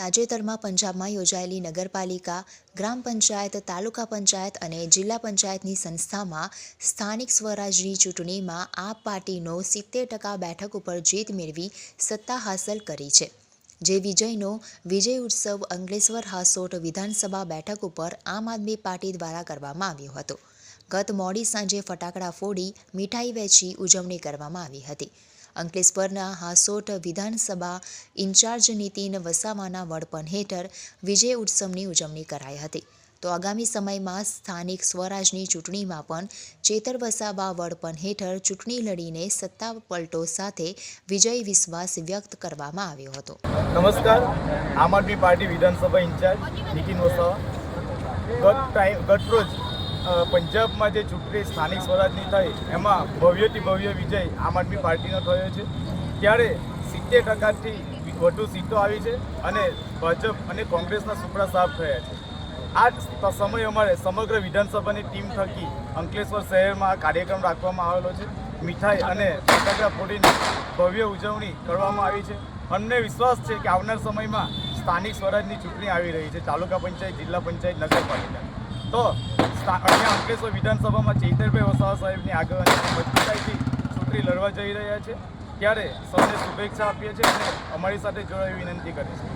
તાજેતરમાં પંજાબમાં યોજાયેલી નગરપાલિકા, ગ્રામ પંચાયત, તાલુકા પંચાયત અને જિલ્લા પંચાયતની સંસ્થામાં સ્થાનિક સ્વરાજની ચૂંટણીમાં આપ પાર્ટીનો સિત્તેર ટકા બેઠક ઉપર જીત મેળવી સત્તા હાંસલ કરી છે. જે વિજયનો વિજય ઉત્સવ અંકલેશ્વર હાસોટ વિધાનસભા બેઠક ઉપર આમ આદમી પાર્ટી દ્વારા કરવામાં આવ્યો હતો. ગત મોડી સાંજે ફટાકડા ફોડી મીઠાઈ વેચી ઉજવણી કરવામાં આવી હતી. અંકલેશ્વરના હાસોટ વિધાનસભા ઇન્ચાર્જ નીતિન વસાવાના વડપણ હેઠળ વિજય ઉત્સવની ઉજવણી કરાઈ હતી. તો આગામી સમયમાં સ્થાનિક સ્વરાજની ચૂંટણીમાં પણ ચેતર વસાવા વડપણ હેઠળ ચૂંટણી લડીને સત્તા પલટો સાથે વિજય વિશ્વાસ વ્યક્ત કરવામાં આવ્યો હતો. નમસ્કાર. આમ આદમી પાર્ટી વિધાનસભા ઇન્ચાર્જ નીતિન વસાવા. ગત ટાઈમ ગત રોજ પંજાબમાં જે ચૂંટણી સ્થાનિક સ્વરાજની થઈ એમાં ભવ્યથી ભવ્ય વિજય આમ આદમી પાર્ટીનો થયો છે. ત્યારે સિત્તેર ટકાથી વધુ સીટો આવી છે અને ભાજપ અને કોંગ્રેસના સુપડા સાફ થયા છે. આ જ સમયે અમારે સમગ્ર વિધાનસભાની ટીમ થકી અંકલેશ્વર શહેરમાં આ કાર્યક્રમ રાખવામાં આવેલો છે. મીઠાઈ અને ફટાકડા ફોડીને ભવ્ય ઉજવણી કરવામાં આવી છે. અમને વિશ્વાસ છે કે આવનાર સમયમાં સ્થાનિક સ્વરાજની ચૂંટણી આવી રહી છે. તાલુકા પંચાયત, જિલ્લા પંચાયત, નગરપાલિકા. તો અહીંયા અંકલેશ્વર વિધાનસભામાં ચૈતરભાઈ વસાવા સાહેબની આગળ મજબૂતાઈથી ચૂંટણી લડવા જઈ રહ્યા છે. ત્યારે સૌને શુભેચ્છા આપીએ છીએ અને અમારી સાથે જોડાવી વિનંતી કરીશું